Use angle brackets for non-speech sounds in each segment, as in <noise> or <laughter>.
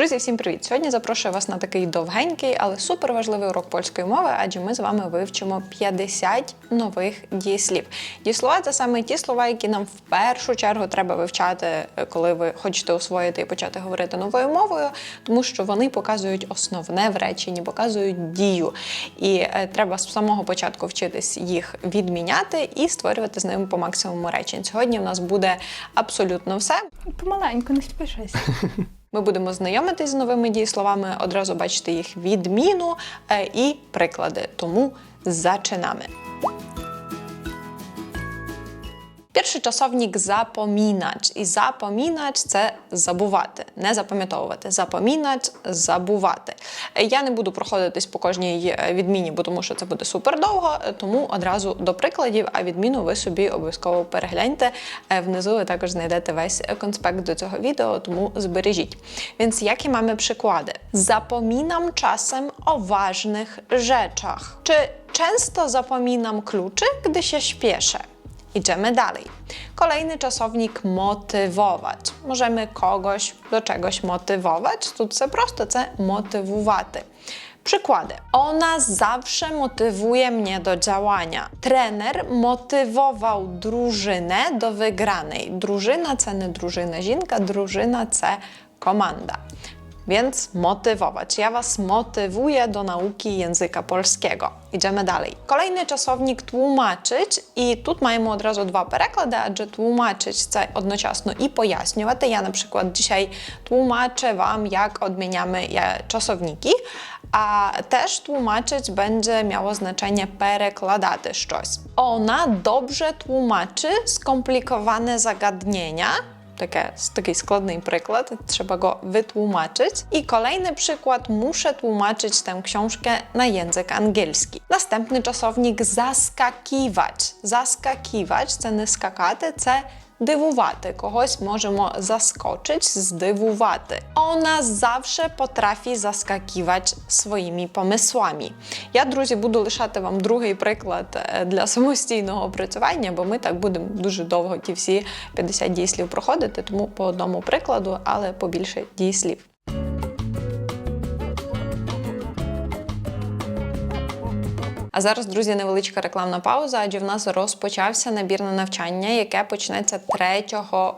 Друзі, всім привіт! Сьогодні запрошую вас на такий довгенький, але супер важливий урок польської мови, адже ми з вами вивчимо 50 нових дієслів. Дієслова це саме ті слова, які нам в першу чергу треба вивчати, е, коли ви хочете освоїти і почати говорити новою мовою, тому що вони показують основне в реченні, показують дію. І е, треба з самого початку вчитись їх відміняти і створювати з ними по максимуму речень. Сьогодні в нас буде абсолютно все. Помаленьку, не спішись. <laughs> Ми будемо знайомитись з новими дієсловами, одразу бачити їх відміну е, і приклади. Тому зачинamy. Перший часовник запомінач. І запомінач це забувати, не запам'ятовувати. Запомінач забувати. Я не буду проходитись по кожній е, відміні, бо тому що це буде супер довго. Тому одразу до прикладів, а відміну ви собі обов'язково перегляньте. Е, Внизу ви також знайдете весь конспект до цього відео, тому збережіть. Więc jakie mamy przykłady? Zapominam czasem o ważnych rzeczach. Czy często zapominam kluczy, gdy się śpieszę? Idziemy dalej. Kolejny czasownik motywować. Możemy kogoś do czegoś motywować. Tu se prosto ce motywowaty. Przykłady. Ona zawsze motywuje mnie do działania. Trener motywował drużynę do wygranej. Drużyna ceny, drużyna Zinka, drużyna C, komanda Więc motywować. Ja Was motywuję do nauki języka polskiego. Idziemy dalej. Kolejny czasownik tłumaczyć, і тут маємо одразу два переклади, адже tłumaczyć це одночасно і пояснювати. Я, наприклад, dzisiaj tłumaczę Wam, jak odmieniamy je czasowniki, a też tłumaczyć będzie miało znaczenie перекладати щось. Ona dobrze tłumaczy skomplikowane zagadnienia, Takie, taki składny przykład, trzeba go wytłumaczyć. I kolejny przykład, muszę tłumaczyć tę książkę na język angielski. Następny czasownik zaskakiwać. Zaskakiwać, ceny skakaty, c дивувати. Когось можемо заскочити, здивувати. Вона завжди потрафі заскакувати своїми помислами. Я, друзі, буду лишати вам другий приклад е, для самостійного опрацювання, бо ми так будемо дуже довго ті всі 50 дійслів проходити, тому по одному прикладу, але побільше дієслів. А зараз, друзі, невеличка рекламна пауза, адже в нас розпочався набір на навчання, яке почнеться 3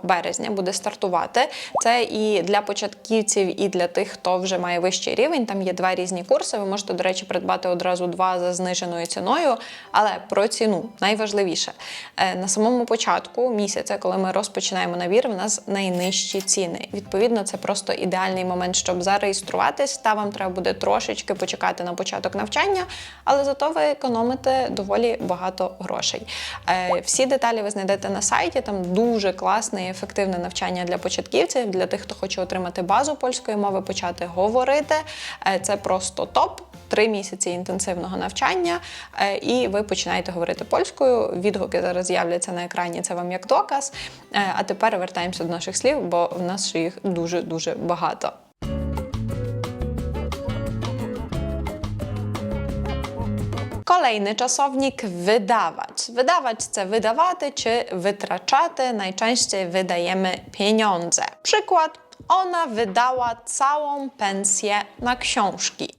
березня. Буде стартувати. Це і для початківців, і для тих, хто вже має вищий рівень. Там є два різні курси. Ви можете, до речі, придбати одразу два за зниженою ціною. Але про ціну найважливіше Е, на самому початку місяця, коли ми розпочинаємо набір, в нас найнижчі ціни. Відповідно, це просто ідеальний момент, щоб зареєструватись. Та вам треба буде трошечки почекати на початок навчання, але зато ви економите доволі багато грошей. Е, Всі деталі ви знайдете на сайті. Там дуже класне і ефективне навчання для початківців, для тих, хто хоче отримати базу польської мови, почати говорити. Е, Це просто топ. Три місяці інтенсивного навчання, е, і ви починаєте говорити польською. Відгуки зараз з'являться на екрані. Це вам як доказ. А тепер вертаємося до наших слів, бо в нас їх дуже дуже багато. Kolejny czasownik wydawać. Wydawać chce wydawaty czy wytraczaty. Najczęściej wydajemy pieniądze. Przykład. Ona wydała całą pensję na książki.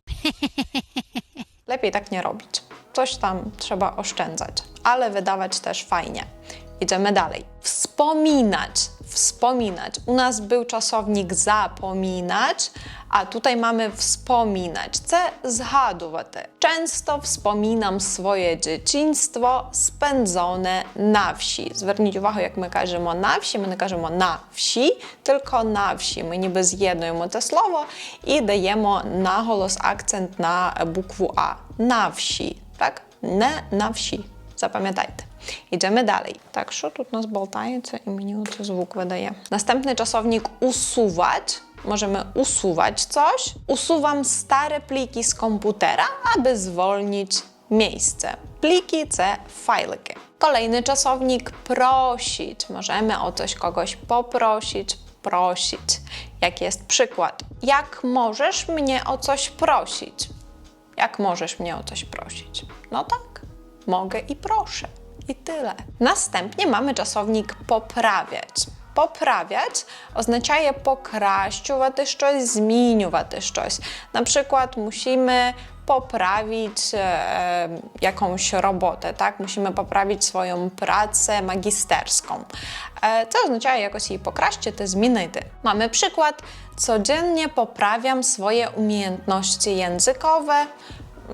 <laughs> Lepiej tak nie robić. Coś tam trzeba oszczędzać, ale wydawać też fajnie. Idziemy dalej. Wspominać. Wspominać. U nas był czasownik zapominać, a tutaj mamy wspominać. Це згадувати. Często wspominam swoje dzieciństwo spędzone na wsi. Zверніть увагу, як ми кажемо на всі, ми не кажемо на всі, tylko на всі. Ми ніби з'єднуємо це слово і даємо наголос, акцент на букву А. На всі. Так? Не на всі. Zapamiętajcie. Idziemy dalej. Tak, що тут у нас болтається і мені оце звук видає. Настępny czasownik usuwać. możemy usuwać coś. Usuwam stare pliki z komputera, aby zwolnić miejsce. Pliki C, fajlki. Kolejny czasownik prosić. Możemy o coś kogoś poprosić, prosić. Jaki jest przykład? Jak możesz mnie o coś prosić? Jak możesz mnie o coś prosić? No tak, mogę i proszę. I tyle. Następnie mamy czasownik poprawiać. Поправять означає покращувати щось, змінювати щось. Наприклад, musimy poprawić e, jakąś robotę, tak? Musimy poprawić swoją pracę magisterską. E, це означає якось її покращити, змінити. Mamy przykład. Codziennie poprawiam swoje umiejętności językowe.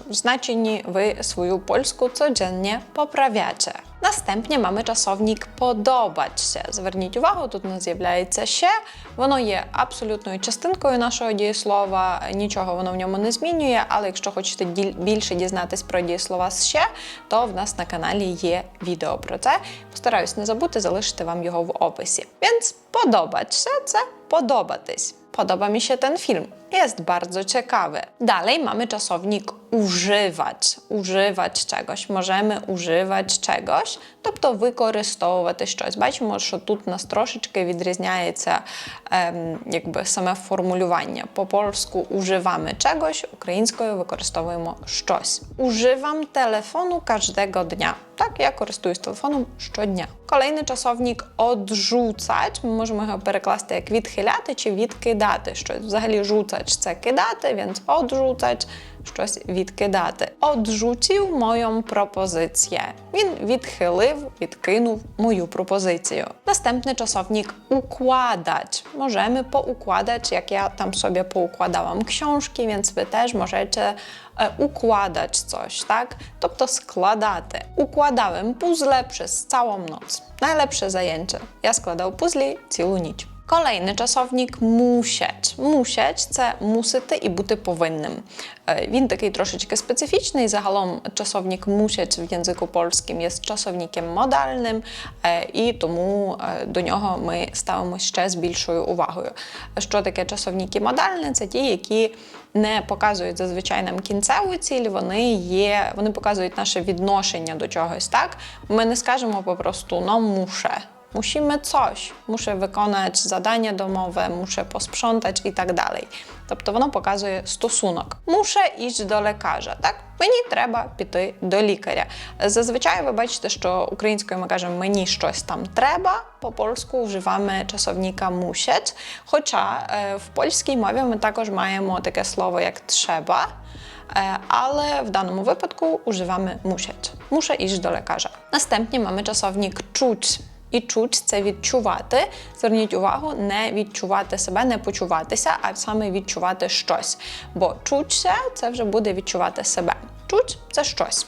W znaczeniu wy swoją polsku codziennie poprawiacie. Następnie mamy czasownik podobać się. Зверніть увагу, тут у нас з'являється ще. Воно є абсолютною частинкою нашого дієслова, нічого воно в ньому не змінює. Але якщо хочете більше дізнатись про дієслова ще, то в нас на каналі є відео про це. Постараюсь не забути залишити вам його в описі. Więc podobać це подобатись. Podoba mi się film. Jest bardzo ciekawy. Dalej mamy czasownik używać. Używać czegoś. Możemy używać czegoś, тобто використовувати щось. Бачимо, що тут у нас трошечки відрізняється ем, якби саме формулювання. По польську używamy czegoś, українською використовуємо щось. Używam telefonu każdego dnia. Так, я користуюсь телефоном щодня. Kolejny czasownik odrzucać. Ми можемо його перекласти як відхиляти чи відкидати щось. Взагалі рzucać – це кидати, więc odrzucać щось відкидати. Odrzucił moją пропозицję. Він відхилив, відкинув мою пропозицію. Następny czasownik układać. Możemy poukładać, jak ja tam sobie poukładałam książki, więc wy też możecie e, układać coś, tak? Тобто składати. Układałem puzzle przez całą noc. Najlepsze zajęcie. Я складав пузлі цілу ніч. Kolejny czasownik musieć. Musieć це мусити і бути повинним. Він такий трошечки специфічний. Загалом czasownik musieć в язику польським є czasownikiem модальним, і тому до нього ми ставимо ще з більшою увагою. Що таке czasowniки модальні? Це ті, які не показують зазвичай нам кінцеву ціль, вони є, вони показують наше відношення до чогось. Так, ми не скажемо попросту no muszę. Musimy coś, muszę wykonać zadanie domowe, muszę posprzątać i tak dalej. Тобто воно показує стосунок. Muszę iść do lekarza, так? Мені треба піти до лікаря. Зазвичай ви бачите, що українською ми кажемо мені щось там треба, по польську вживаємо часовника musieć, хоча е, в польській мові ми також маємо таке слово як trzeba. E, ale w danym wypadku używamy musieć. Muszę iść do lekarza. Następnie mamy czasownik czuć. І чуть це відчувати. Зверніть увагу, не відчувати себе, не почуватися, а саме відчувати щось. Бо чуться це вже буде відчувати себе. Чуть це щось.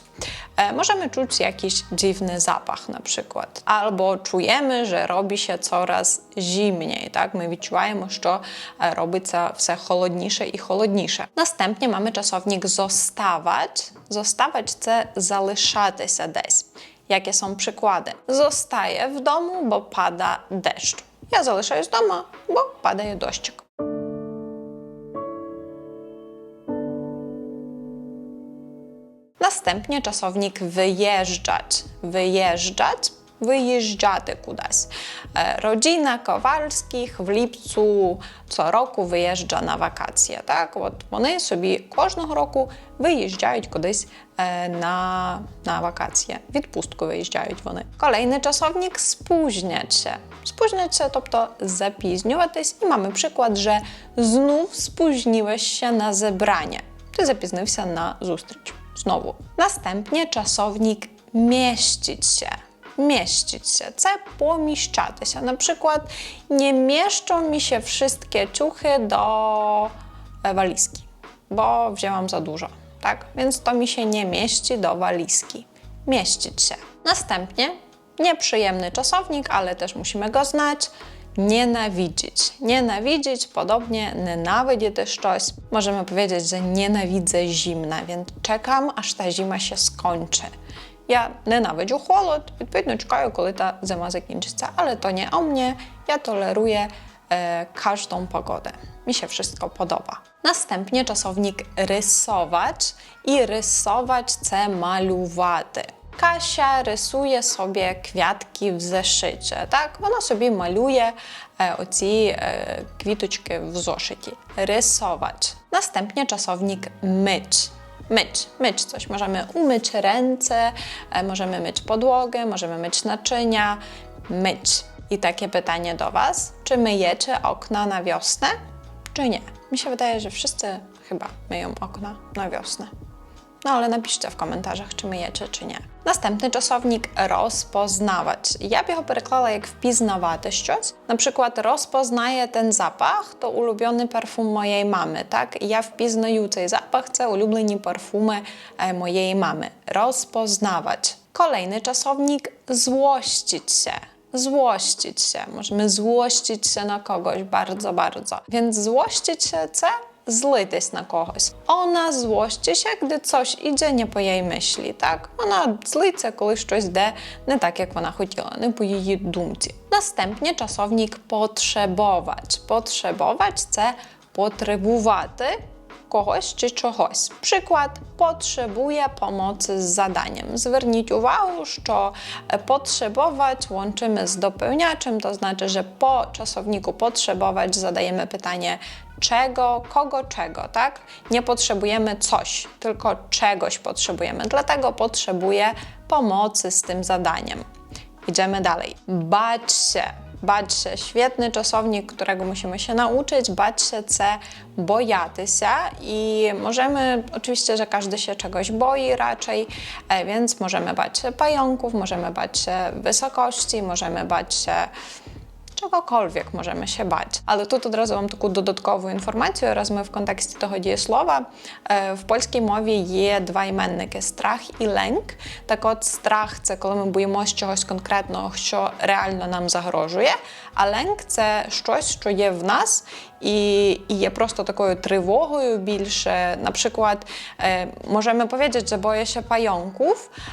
E, Możemy czuć jakiś dziwny zapach na przykład. Albo czujemy, że robi się coraz zimniej, відчуваємо, що е, робиться все холодніше і холодніше. Następnie mamy czasownik zostawać. Zostawać – це залишатися десь. Jakie są przykłady? Zostaję w domu, bo pada deszcz. Ja залишаюсь вдома, бо падає дощик. Następnie czasownik wyjeżdżać. Wyjeżdżać, wyjeżdżaty kudaś. E, Rodzina Kowalskich w lipcu co roku wyjeżdża na wakacje. Так, от вони собі кожного року виїжджають кудись е, на, на вакацje. Відпустку виїжджають вони. Kolejny czasownik spóźniać się. Spóźniać się, тобто запізнюватись. І mamy przykład, że znów spóźniłeś się na zebranie. Ty zapізнився на зустріч. Знову. Następnie czasownik mieścić się. Mieścić się, це поміщатися. Na przykład nie mieszczą mi się wszystkie ciuchy do e, walizki, bo wzięłam za dużo, tak? Więc to mi się nie mieści do walizki. Mieścić się. Następnie nieprzyjemny czasownik, ale też musimy go znać. Nienawidzić. Nienawidzić, podobnie ненавидіти щось. Możemy powiedzieć, że nienawidzę zimna, więc czekam, aż ta zima się skończy. Я ненавиджу холод, відповідно чекаю, коли та зима закінчиться. Але то nie o mnie, ja toleruję e, każdą pogodę. Mi się wszystko podoba. Następnie czasownik rysować i rysować це малювати. Kasia rysuje sobie kwiatki w zeszycie, tak? Вона собі малює e, оці e, квіточки в зошиті. Rysować. Następnie czasownik myć. Myć, myć coś. Możemy umyć ręce, e, możemy myć podłogę, możemy myć naczynia, myć. I takie pytanie do Was: czy myjecie okna na wiosnę, czy nie? Mi się wydaje, że wszyscy chyba myją okna na wiosnę. No ale napiszcie w komentarzach, чи myjecie, чи ні. Наступний часовник розпознавач. Я б його переклала як впізнавати щось. Наприклад, розпознає ten запах, то улюблений парфум моєї мами. Так, я впізнаю цей запах, це улюблені парфуми е, моєї мами. Розпознавач. Kolejny czasownik złościć się. Złościć się. Możemy złościć się na kogoś bardzo, bardzo. Więc złościć się це zlitись на когось. Вона злощиться, gdy coś idzie nie po jej myśli, так? Вона злиться, коли щось йде не так, як вона хотіла, не по її думці. Настępnie czasownik potrzebować. Potrzebować – це потребувати когось чи чогось. Приклад potrzebuje pomocy z zadaniem. Zверніть увагу, що е, potrzebować łączymy z dopełniaczem, to znaczy, że po czasowniku potrzebować zadajemy pytanie czego, kogo, czego, tak? Nie potrzebujemy coś, tylko czegoś potrzebujemy. Dlatego potrzebuję pomocy z tym zadaniem. Idziemy dalej. Bać się. Bać się. Świetny czasownik, którego musimy się nauczyć. Bać się C. Bojaty się. I możemy, oczywiście, że każdy się czegoś boi raczej, e, więc możemy bać się pająków, możemy bać się wysokości, możemy bać się czegokolwiek możemy się bać. Але тут одразу вам таку додаткову інформацію, раз ми в контексті того дієслова. Е, В польській мові є два іменники страх і ленк. Так от, страх це коли ми боїмося чогось конкретного, що реально нам загрожує. А ленк це щось, що є в нас і, і є просто такою тривогою більше. Наприклад, е, możemy powiedzieć, że boję się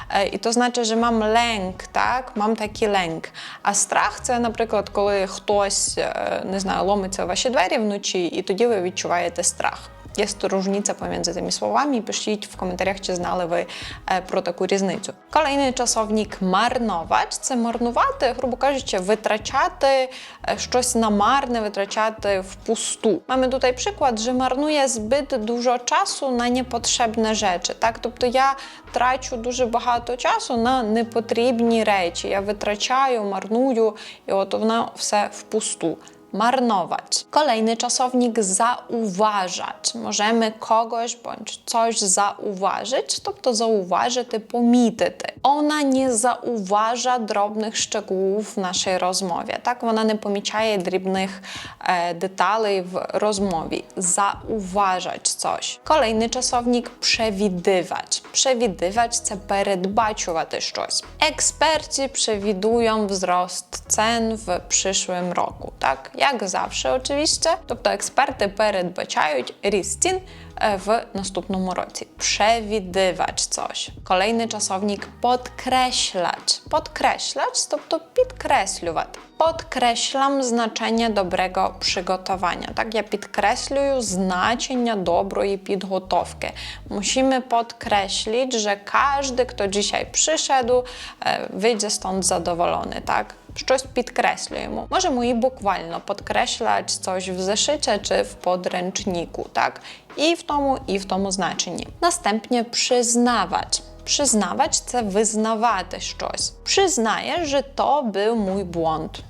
e, i to znaczy, że mam lęk, tak? Mam taki lęk. А страх це, наприклад, коли хтось е, не знаю, ломиться в ваші двері вночі, і тоді ви відчуваєте страх. Є różnica pomiędzy tymi słowami. Piszіть в коментарях, чи знали ви е, про таку різницю. Kolejny czasownik marnować це марнувати, грубо кажучи, витрачати е, щось намарне, витрачати впусту. Mamy tutaj przykład, że marnuję zbyt dużo czasu на niepotrzebne rzeczy. Так, тобто я трачу дуже багато часу на непотрібні речі. Я витрачаю, марную, і от воно все впусту. Marnować. Kolejny czasownik zauważać. Możemy kogoś bądź coś zauważyć, тобто зауважити, помітити. Ona nie zauważa drobnych szczegółów w naszej rozmowie. Так, вона не помічає дрібних е, деталей в розмові. Zauważać coś. Kolejny czasownik przewidywać. Przewidywać це передбачувати щось. Eksperci przewidują wzrost cen w przyszłym roku. Так, як завжди, oczywiście. Тобто експерти передбачають ріст цін е, в наступному році. Przewidywać coś. Kolejny czasownik podkreślać. Podkreślać, тобто підкреслювати. Podkreślam znaczenie dobrego przygotowania. Tak, ja підкреслюю значення доброї підготовки. Musimy podkreślić, że każdy, kto dzisiaj przyszedł, e, wyjdzie stąd zadowolony, tak? Щось підкреслюємо. Можемо і буквально підкреслювати coś в зошиті чи в подрęczniku, так? І в тому, і в тому значенні. Настępnie przyznawać. Przyznawać це визнавати щось. Przyznaję, że to był mój błąd.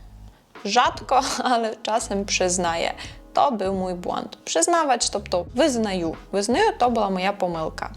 Rzadko, ale czasem przyznaję. To był mój błąd. Przyznawać, тобто визнаю. Визнаю, to była moja pomyłka.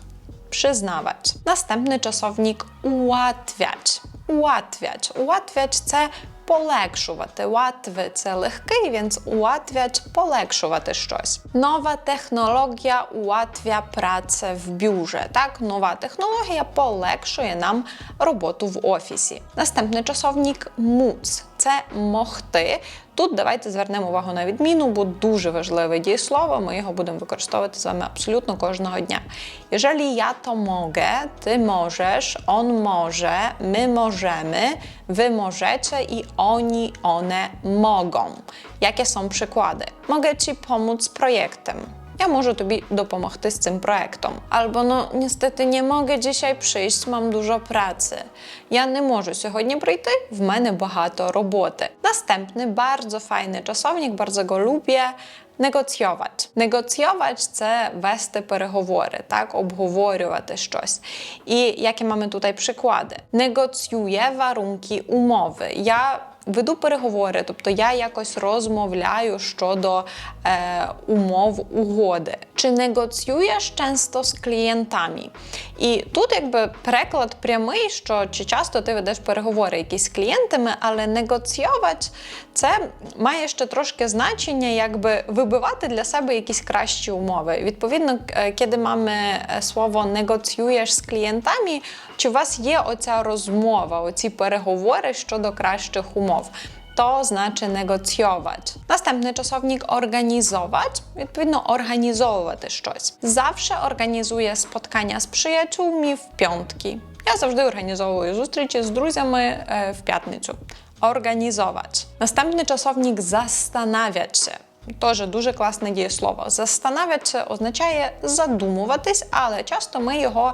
Przyznawać. Następny czasownik ułatwiać. Ułatwiać. Ułatwiać це полегшувати. Łatwy це легкий, więc ułatwiać полегшувати щось. Нова технологія ułatwia pracę в бюже. Так, нова технологія полегшує нам роботу в офісі. Наступний часовник муц це могти. Тут давайте звернемо увагу на відміну, бо дуже важливе дієслово. Ми його будемо використовувати з вами абсолютно кожного дня. Jeżeli ja to mogę, ty możesz, on może, my możemy, wy możecie i oni, one mogą. Jakie są przykłady? Mogę ci pomóc z projektem. Я можу тобі допомогти з цим проектом. Або ну niestety nie mogę dzisiaj przyjść, mam dużo pracy. Я не можу сьогодні прийти, в мене багато роботи. Настępny bardzo fajny czasownik, bardzo go lubię. Negocjować. Negocjować це вести переговори, так, обговорювати щось. І які mamy tutaj przykłady? Negocjuję warunki umowy. Ja веду переговори, тобто я якось розмовляю щодо е, умов угоди. Чи негоціюєш часто з клієнтами? І тут якби переклад прямий, що чи часто ти ведеш переговори якісь з клієнтами, але негоціювати це має ще трошки значення, якби вибивати для себе якісь кращі умови. Відповідно, е, коли маємо е, слово негоціюєш з клієнтами, чи у вас є оця розмова, оці переговори щодо кращих умов? To znaczy negocjować. Następny czasownik organizować, відповідно, організовувати щось. Завжди організує spotkania з przyjaciółmi в piątki. Я завжди організовую зустрічі з друзями е, в п'ятницю. Організовать. Настępny czasownik zastanawiać się. Теж дуже класне дієслово. Застанавлятися означає задумуватись, але часто ми його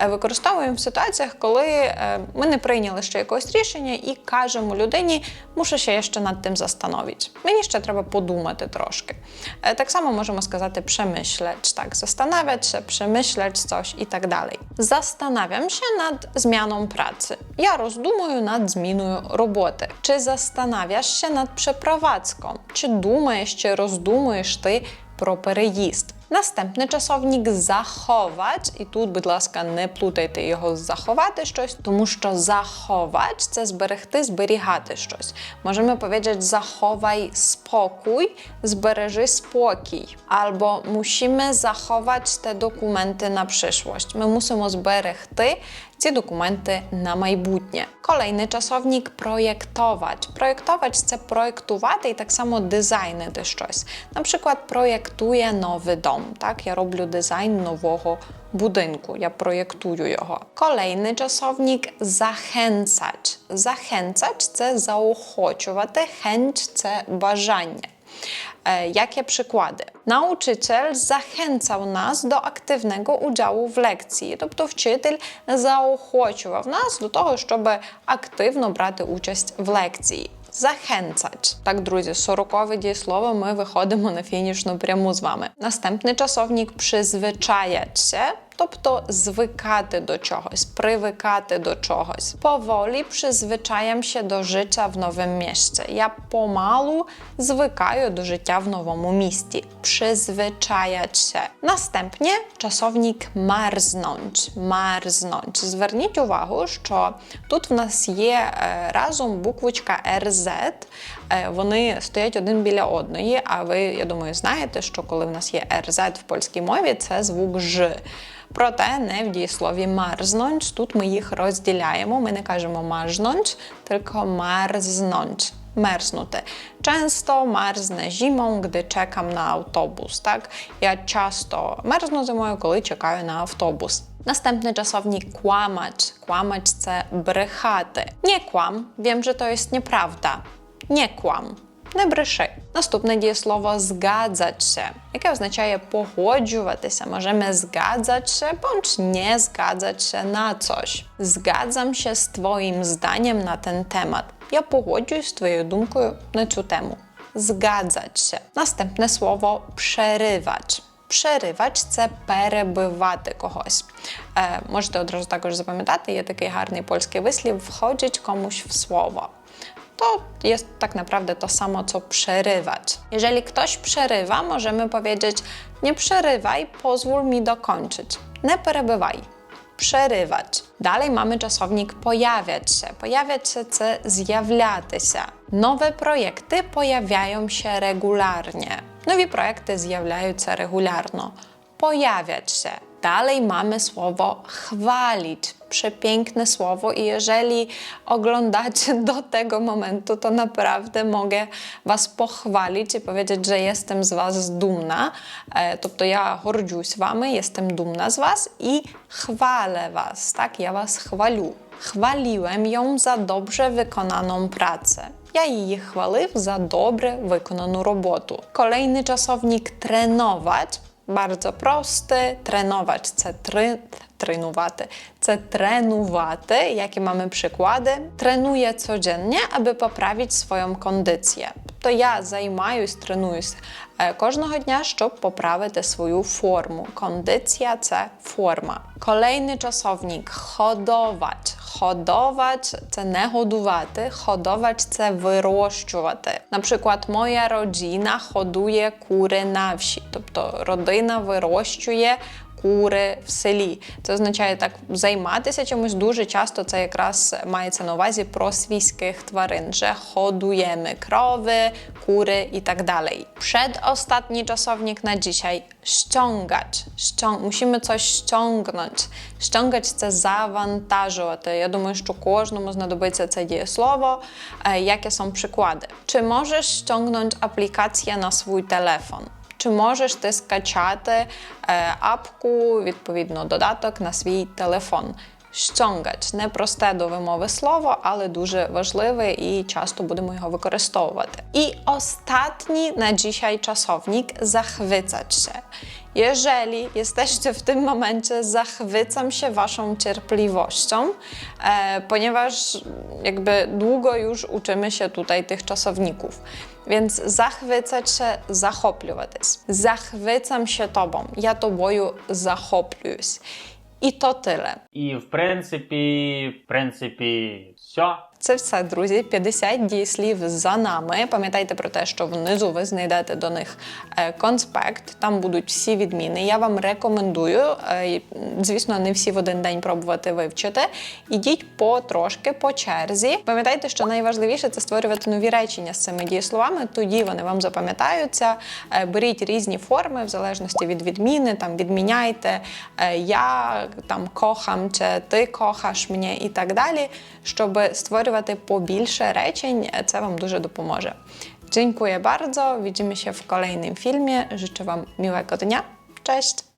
е, використовуємо в ситуаціях, коли е, ми не прийняли ще якогось рішення і кажемо людині, мушу ще ще над тим застановити. Мені ще треба подумати трошки. Е, Так само можемо сказати przemyśleć, так, się, przemyśleć coś i tak dalej. Zastanawiam się nad zmianą pracy. Ja rozdumuję nad zміною роботи. Чи się nad przeprowadzką? Чи думаєш, чи роздумуєш ти про переїзд? Настępny czasownik zachować, і тут, будь ласка, не плутайте його заховати щось, тому що заховать це зберегти, зберігати щось. Можемо powiedzieć zachowaj spokój, збережи спокій. Albo musimy zachować te dokumenty na przyszłość. Ми мусимо зберегти ці документи на майбутнє. Kolejny czasownik projektować. Projektować це проєктувати і так само дизайнити щось. Наприклад, проєктує новий дом. Так, я роблю дизайн нового budynku. Ja projektuję його. Kolejny czasownik zachęcać. Zachęcać це заохочувати, chęć це бажання. E, Jakie przykłady? Nauczyciel zachęcał nas do aktywnego udziału w lekcji, тобто вчитель заохочував нас до того, щоб активно брати участь в лекції. Захенцать. Так, друзі, сорокове дієслово ми виходимо на фінішну пряму з вами. Наступний часовник призвичається, тобто zwykady do czegoś, przywykady do czegoś. Powoli przyzwyczajam się do życia w nowym mieście. Ja pomalu zwykаю do życia w nowym mieście. Przyzwyczajać się. Następnie czasownik marznąć. Marznąć. Zверніть увагу, що тут в нас є разом буквочка RZ, Е, Вони стоять один біля одної, а ви, я думаю, знаєте, що коли в нас є РЗ в польській мові, це звук Ж. Проте не в дієслові марзнąć. Тут ми їх розділяємо. Ми не кажемо марзнąć, тільки marznąć. Мерзнути. Często marznę zimą, gdy czekam na autobus. Tak? Ja часто мерзну зимою, коли чекаю на автобус. Następny czasownik kłamać. Kłamać це брехати. Nie kłam. Wiem, że to jest nieprawda. Nie kłam. Не бреши. Наступне дієслово згадзать się, яке означає погоджуватися. Możemy zgadzać się bądź nie zgadzać się na coś. Zgadzam się z Twoim zdaniem na ten temat. Я погоджуюсь з твоєю думкою на цю тему. Zgadzać się. Następne słowo przerywać. Przerywać це перебивати когось. Е, можете одразу також запам'ятати, є такий гарний польський вислів входить комусь в слово to jest tak naprawdę to samo, co przerywać. Jeżeli ktoś przerywa, możemy powiedzieć: Nie przerywaj, pozwól mi dokończyć. Nie przerywaj. Przerywać. Dalej mamy czasownik pojawiać się. Pojawiać się це zjawiaty się. Nowe projekty pojawiają się regularnie. Nowi projekty zjawiają się regularno. Pojawiać się. Dalej mamy słowo chwalić. Przepiękne słowo i jeżeli oglądacie do tego momentu, to naprawdę mogę Was pochwalić i powiedzieć, że jestem z Was dumna. E, тобто я горджусь вами, jestem dumna z Was i chwalę Was, tak? Ja Was chwaliu. Chwaliłem ją za dobrze wykonaną pracę. Я її хвалив за добре виконану роботу. Kolejny czasownik trenować bardzo prosty. Trenować це три, тренувати. Це тренувати. Jakie mamy przykłady? Trenuję codziennie, aby poprawić swoją kondycję. Тобто я займаюсь, тренуюсь е, кожного дня, щоб поправити свою форму. Кондиція це форма. Kolejny czasownik hodowacz. Hodowacz – це не годувати, hodowacz – це вирощувати. Наприклад, моя родина hoduje кури на вші, тобто родина вирощує кури в селі. Це означає так займатися чимось дуже часто. Це якраз мається на увазі про свійських тварин, że hodujemy krowy, kury i tak dalej. Przedostatni czasownik na dzisiaj ściągać. Ścią... Musimy coś ściągnąć. Ściągać це завантажувати. Я думаю, що кожному знадобиться це дієслово. Е, Jakie są przykłady? Czy możesz ściągnąć aplikację na swój telefon? Чи можеш ти скачати е, апку, відповідно, додаток на свій телефон? Ściągać – непросте до вимови слово, але дуже важливе і часто будемо його використовувати. І ostatni na dzisiaj czasownik zachwycać się. Jeżeli jesteście w tym momencie, zachwycam się Waszą cierpliwością, e, ponieważ jakby długo już uczymy się tutaj tych czasowników. Więc zachwycać się, захоплюватись. Zachwycam się Tobą. Я тобою захоплююсь. І то тиле. І в принципі, в принципі, все. Це все, друзі. 50 дієслів за нами. Пам'ятайте про те, що внизу ви знайдете до них е, конспект. Там будуть всі відміни. Я вам рекомендую, е, звісно, не всі в один день пробувати вивчити. Ідіть потрошки, по черзі. Пам'ятайте, що найважливіше це створювати нові речення з цими дієсловами. Тоді вони вам запам'ятаються. Е, Беріть різні форми в залежності від відміни. Там відміняйте я там кохам чи ти кохаш мене і так далі, щоб stworzyć побільше речень, це вам дуже допоможе. Dziękuję bardzo. Widzimy się w kolejnym filmie. Życzę Wam miłego dnia. Cześć!